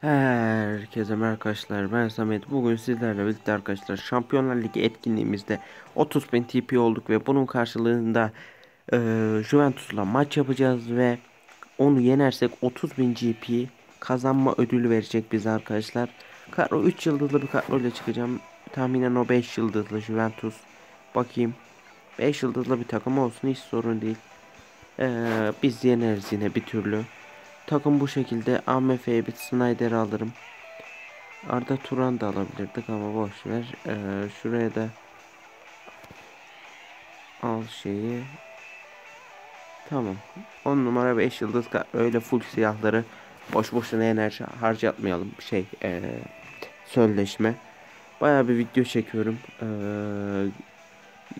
Herkese merhaba arkadaşlar ben Samet. Bugün sizlerle birlikte arkadaşlar Şampiyonlar Ligi etkinliğimizde 30.000 TP olduk ve bunun karşılığında e, Juventus'la maç yapacağız ve onu yenersek 30.000 GP kazanma ödülü verecek bize arkadaşlar. Kadro 3 yıldızlı bir kadro ile çıkacağım. Tahminen o 5 yıldızlı Juventus. Bakayım. 5 yıldızlı bir takım olsun hiç sorun değil. E, biz yeneriz yine bir türlü Takım bu şekilde AMF'ye bir Snyder alırım. Arda Turan da alabilirdik ama boş ver. Ee, şuraya da al şeyi. Tamam. 10 numara 5 yıldız öyle full siyahları boş boşuna enerji harcatmayalım. Şey ee, sözleşme. Baya bir video çekiyorum. Ee,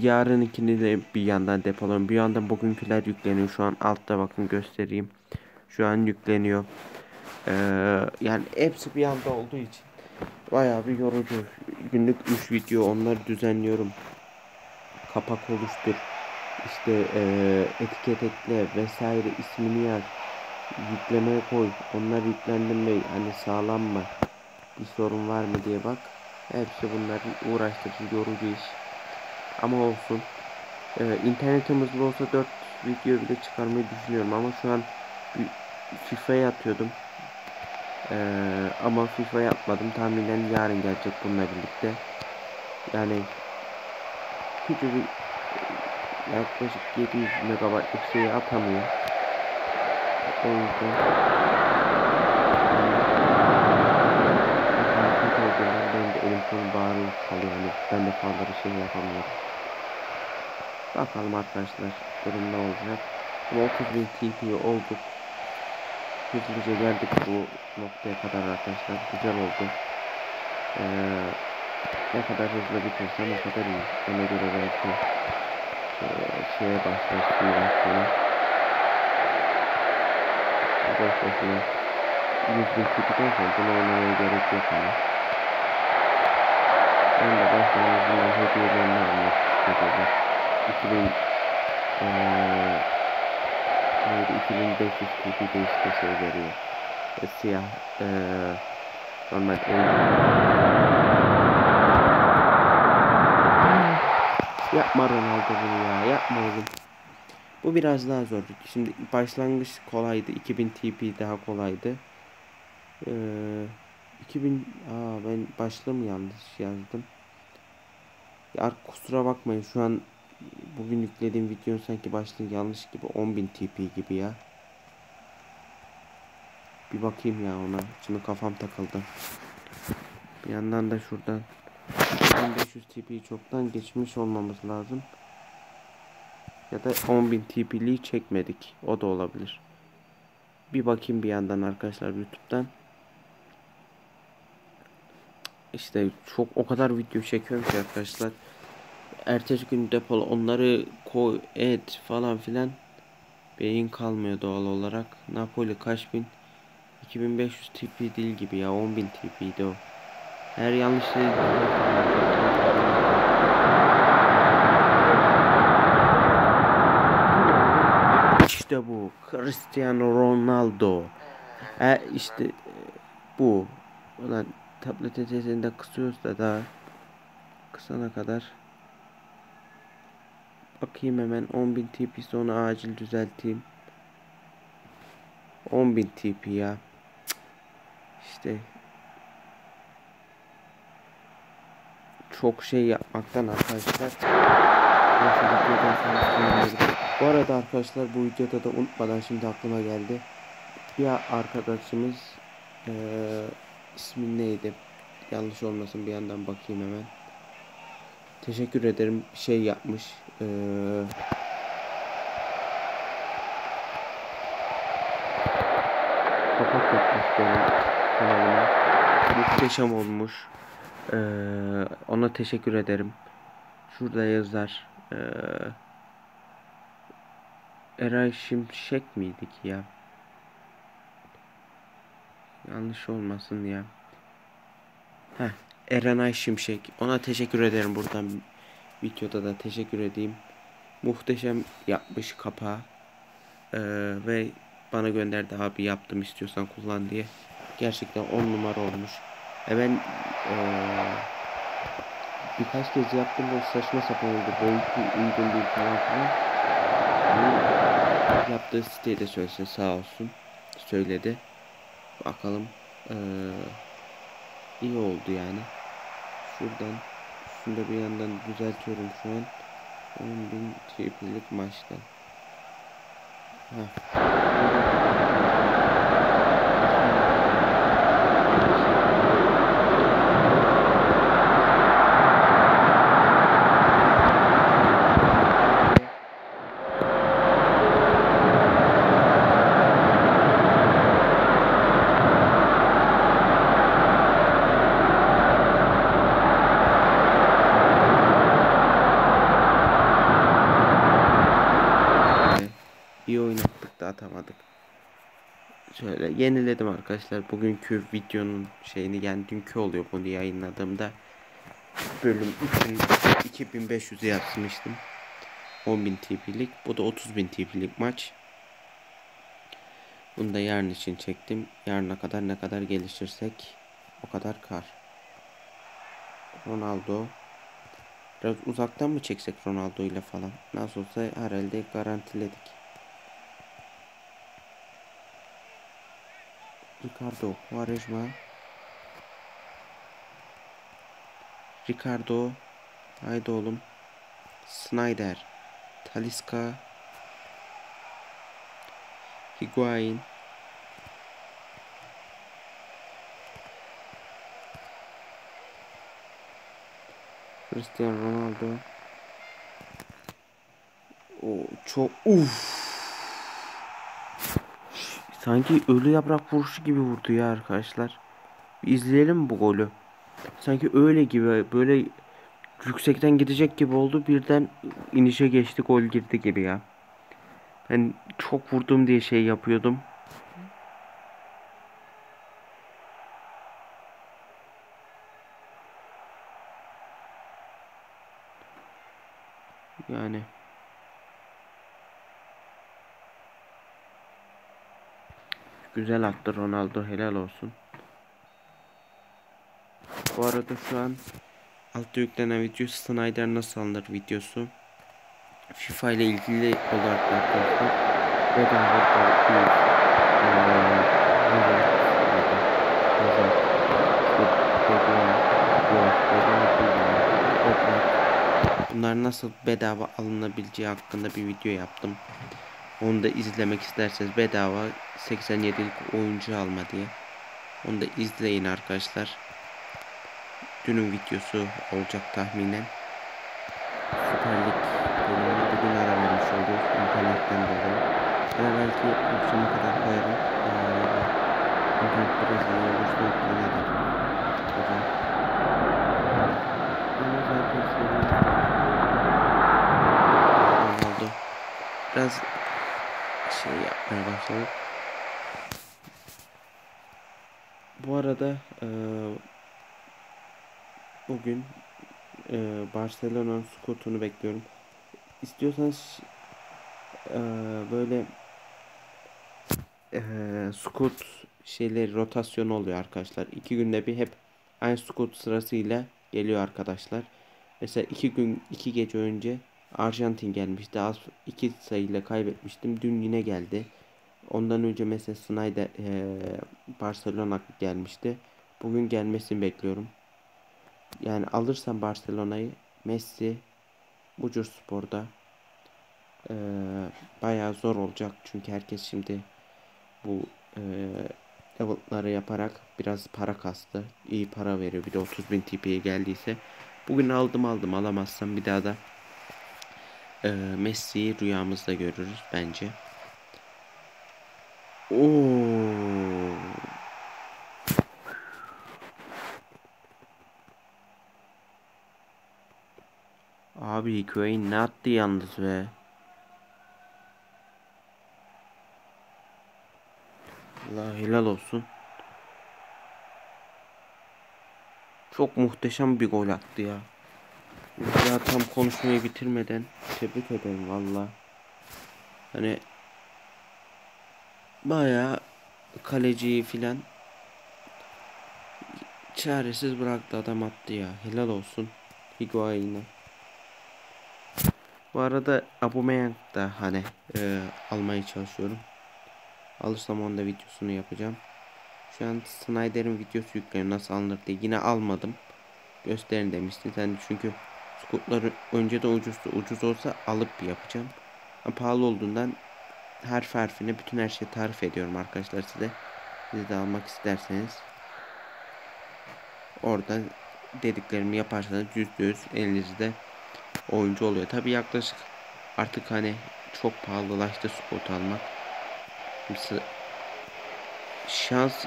yarın ikini de bir yandan depolarım. Bir yandan bugünküler yükleniyor. Şu an altta bakın göstereyim. Şu an yükleniyor. Ee, yani hepsi bir anda olduğu için bayağı bir yorucu. Günlük 3 video onları düzenliyorum. Kapak oluştur. İşte e, etiket ekle vesaire ismini yaz. Yüklemeye koy. Onlar yüklendim mi? Hani sağlam mı? Bir sorun var mı diye bak. Hepsi bunların uğraştırıcı, yorucu iş. Ama olsun. Ee, internetim olsa 4 video bile çıkarmayı düşünüyorum ama şu an FIFA'ya atıyordum. Ee, ama FIFA'ya atmadım. Tahminen yarın gelecek bununla birlikte. Yani küçücük yaklaşık 700 megabaytlık şeyi atamıyor. O yüzden ben de elim konu bağırıyor kalıyor. Yani ben de fazla bir şey yapamıyorum. Bakalım arkadaşlar durum ne olacak. 30 bin TP olduk hızlıca geldik bu noktaya kadar arkadaşlar. Güzel oldu. Ee, ne kadar hızlı bitirsem o kadar iyi. Ona göre belki e, şeye başlasın. Boş boşuna 100 bin tipiden sonra bunu oynamaya gerek yok ama. Ben de başlangıcından hediyelerini almak istedim. 2000 ee, 2500 TP'de işte şey veriyor. E, siyah e, normal Yapma Ronaldo bunu ya yapma oğlum. Bu biraz daha zor. Şimdi başlangıç kolaydı. 2000 TP daha kolaydı. Ee, 2000 aa ben başlığımı yanlış yazdım. Ya kusura bakmayın şu an bugün yüklediğim videonun sanki başlığı yanlış gibi 10.000 TP gibi ya. Bir bakayım ya ona. Şimdi kafam takıldı. Bir yandan da şuradan 1500 TP'yi çoktan geçmiş olmamız lazım. Ya da 10.000 TP'liği çekmedik. O da olabilir. Bir bakayım bir yandan arkadaşlar YouTube'dan. İşte çok o kadar video çekiyorum ki arkadaşlar ertesi gün depol onları koy et falan filan beyin kalmıyor doğal olarak. Napoli kaç bin? 2500 TP değil gibi ya 10.000 TP'ydi o. Her yanlış şey İşte bu Cristiano Ronaldo. E işte bu. Ulan tabletin sesini de kısıyoruz da daha kısana kadar Bakayım hemen 10.000 TP sonra acil düzelteyim. 10.000 TP ya. İşte çok şey yapmaktan arkadaşlar. Bu arada arkadaşlar bu videoda da unutmadan şimdi aklıma geldi. Bir arkadaşımız ee, ismi neydi? Yanlış olmasın bir yandan bakayım hemen. Teşekkür ederim. Şey yapmış. Ee, kapak yapmış benim kanalıma. Muhteşem olmuş. Ee, ona teşekkür ederim. Şurada yazar. Ee, Eray Şimşek miydik ya? Yanlış olmasın ya. Heh, Erenay Şimşek. Ona teşekkür ederim buradan. Videoda da teşekkür edeyim. Muhteşem yapmış kapağı. Ee, ve bana gönderdi abi yaptım istiyorsan kullan diye. Gerçekten 10 numara olmuş. E ben ee, birkaç kez yaptım ve saçma sapan oldu. Boyutu uygun değil falan filan. Bunu yaptığı siteye de söylesin sağ olsun. Söyledi. Bakalım. Ee, iyi oldu yani. Şuradan şunu da bir yandan düzeltiyorum şu an. 10.000 TP'lik maçta. Heh. İyi oynattık da atamadık. Şöyle yeniledim arkadaşlar. Bugünkü videonun şeyini yani dünkü oluyor bunu yayınladığımda. Bölüm 3'ün 2500'ü yapmıştım. 10.000 TP'lik. Bu da 30.000 TP'lik maç. Bunu da yarın için çektim. Yarına kadar ne kadar gelişirsek o kadar kar. Ronaldo. Biraz uzaktan mı çeksek Ronaldo ile falan? Nasıl olsa herhalde garantiledik. Ricardo Quaresma. Ricardo Haydi oğlum. Snyder Taliska Higuain. Cristiano Ronaldo. O çok uff Sanki ölü yaprak vuruşu gibi vurdu ya arkadaşlar. Bir izleyelim bu golü. Sanki öyle gibi böyle yüksekten gidecek gibi oldu. Birden inişe geçti gol girdi gibi ya. Ben çok vurdum diye şey yapıyordum. Yani Güzel attı Ronaldo helal olsun. Bu arada şu an altta yüklenen video Snyder nasıl alınır videosu. FIFA ile ilgili olarak arkadaşlar bedava bir Bunlar nasıl bedava alınabileceği hakkında bir video yaptım. Onu da izlemek isterseniz bedava 87'lik oyuncu alma diye. Onu da izleyin arkadaşlar. Dünün videosu olacak tahminen. Süper Lig bölümüne bugün ara vermiş olduk internetten dolayı. Ama belki akşama kadar koyarım. Ee, internet biraz iyi olursa yüklenir. Hocam. Ama zaten. Biraz şey yapmaya başladık. Bu arada e, bugün e, Barcelona'nın skotunu bekliyorum. İstiyorsanız e, böyle e, skot şeyleri rotasyon oluyor arkadaşlar. İki günde bir hep aynı skot sırasıyla geliyor arkadaşlar. Mesela iki gün iki gece önce Arjantin gelmişti. Az iki sayıyla kaybetmiştim. Dün yine geldi. Ondan önce mesela Snyder e, Barcelona gelmişti. Bugün gelmesini bekliyorum. Yani alırsam Barcelona'yı Messi Bucur Spor'da e, bayağı zor olacak. Çünkü herkes şimdi bu e, yaparak biraz para kastı. İyi para veriyor. Bir de 30 bin TP'ye geldiyse. Bugün aldım aldım alamazsam bir daha da e, Messi'yi rüyamızda görürüz bence. Oo. Abi Higuain ne attı yalnız be. Allah helal olsun. Çok muhteşem bir gol attı ya. Ya tam konuşmayı bitirmeden tebrik ederim valla. Hani bayağı kaleciyi filan çaresiz bıraktı adam attı ya. Helal olsun. Higuain'e. Bu arada Aubameyang da hani e, almaya çalışıyorum. Alırsam onda videosunu yapacağım. Şu an Snyder'in videosu yükleniyor nasıl alınır diye. Yine almadım. Gösterin demiştin. Sen çünkü Scoot'ları önceden ucuzdu. Ucuz olsa alıp yapacağım. Ama pahalı olduğundan harf harfine bütün her şeyi tarif ediyorum arkadaşlar size. Siz de almak isterseniz. Orada dediklerimi yaparsanız %100 elinizde oyuncu oluyor. Tabi yaklaşık artık hani çok pahalılaştı spot almak. Mesela şans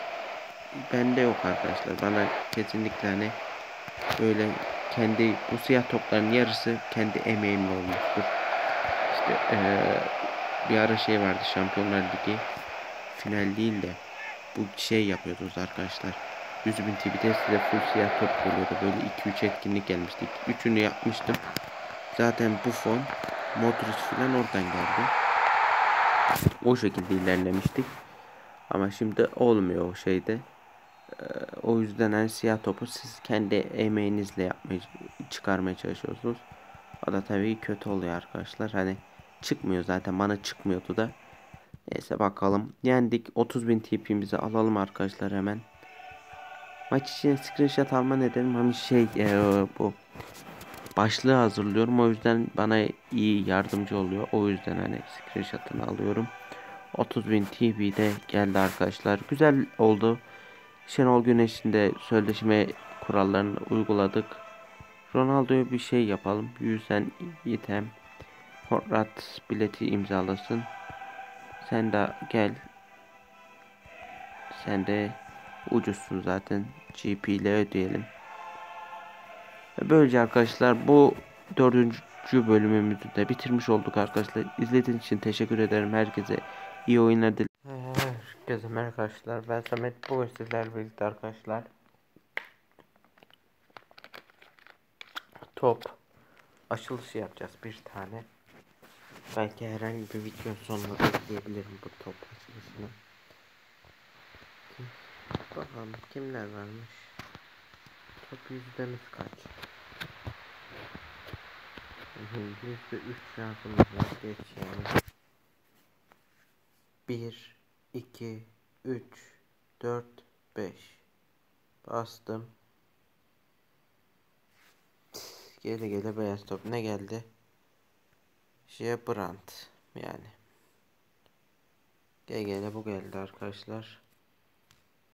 bende yok arkadaşlar. Bana kesinlikle hani böyle kendi bu siyah topların yarısı kendi emeğimle olmuştur. İşte ee, bir ara şey vardı Şampiyonlar Ligi final değil de bu şey yapıyordunuz arkadaşlar. 100 bin TV'de size full siyah top geliyordu. Böyle 2-3 etkinlik gelmişti. Üçünü yapmıştım. Zaten bu fon Modric falan oradan geldi. O şekilde ilerlemiştik. Ama şimdi olmuyor o şeyde. Ee, o yüzden hani siyah topu siz kendi emeğinizle yapmaya çıkarmaya çalışıyorsunuz. O da tabii kötü oluyor arkadaşlar. Hani çıkmıyor zaten bana çıkmıyordu da. Neyse bakalım. Yendik. 30.000 TP'mizi alalım arkadaşlar hemen. Maç için screenshot alma nedenim hani şey e, bu başlığı hazırlıyorum. O yüzden bana iyi yardımcı oluyor. O yüzden hani screenshot'ını alıyorum. 30.000 TV'de geldi arkadaşlar. Güzel oldu. Şenol Güneş'in de sözleşme kurallarını uyguladık. Ronaldo'ya bir şey yapalım. Yüzden item Horrat bileti imzalasın. Sen de gel. Sen de ucuzsun zaten. GP ile ödeyelim. Böylece arkadaşlar bu dördüncü bölümümüzü de bitirmiş olduk arkadaşlar. İzlediğiniz için teşekkür ederim. Herkese iyi oyunlar dilerim. Herkese merhaba arkadaşlar. Ben Samet. Bugün sizlerle birlikte arkadaşlar. Top açılışı yapacağız bir tane. Belki herhangi bir video sonuna ekleyebilirim bu top açılışını. Bakalım kimler varmış. Top yüzdemiz kaç? Yüzde üç şansımız var. Geç yani. Bir, iki, üç, dört, beş. Bastım. Gele gele beyaz top ne geldi? Jebrand yani. Gele gele bu geldi arkadaşlar.